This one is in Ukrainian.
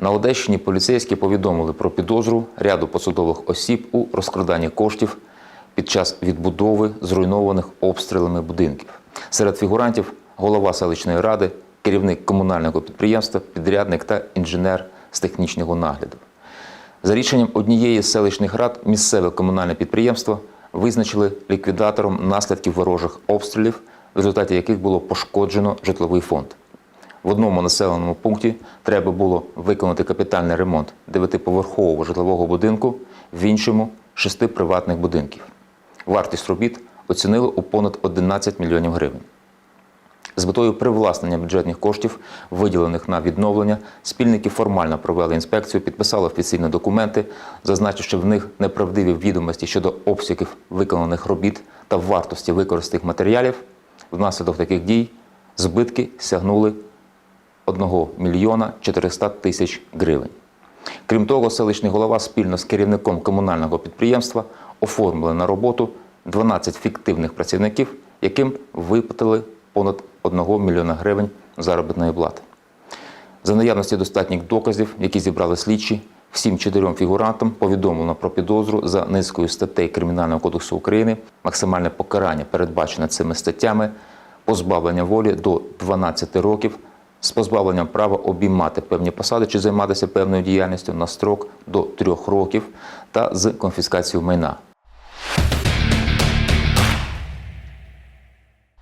На Одещині поліцейські повідомили про підозру ряду посадових осіб у розкраданні коштів під час відбудови зруйнованих обстрілами будинків. Серед фігурантів голова селищної ради, керівник комунального підприємства, підрядник та інженер з технічного нагляду. За рішенням однієї з селищних рад місцеве комунальне підприємство визначили ліквідатором наслідків ворожих обстрілів, в результаті яких було пошкоджено житловий фонд. В одному населеному пункті треба було виконати капітальний ремонт дев'ятиповерхового житлового будинку, в іншому шести приватних будинків. Вартість робіт оцінили у понад 11 мільйонів гривень. З метою привласнення бюджетних коштів, виділених на відновлення, спільники формально провели інспекцію, підписали офіційні документи, зазначивши в них неправдиві відомості щодо обсягів виконаних робіт та вартості використаних матеріалів. Внаслідок таких дій збитки сягнули 1 мільйона 400 тисяч гривень. Крім того, селищний голова спільно з керівником комунального підприємства оформили на роботу 12 фіктивних працівників, яким виплатили понад 1 мільйона гривень заробітної плати. За наявності достатніх доказів, які зібрали слідчі, всім чотирьом фігурантам повідомлено про підозру за низкою статей Кримінального кодексу України. Максимальне покарання передбачене цими статтями позбавлення волі до 12 років з позбавленням права обіймати певні посади чи займатися певною діяльністю на строк до трьох років та з конфіскацією майна.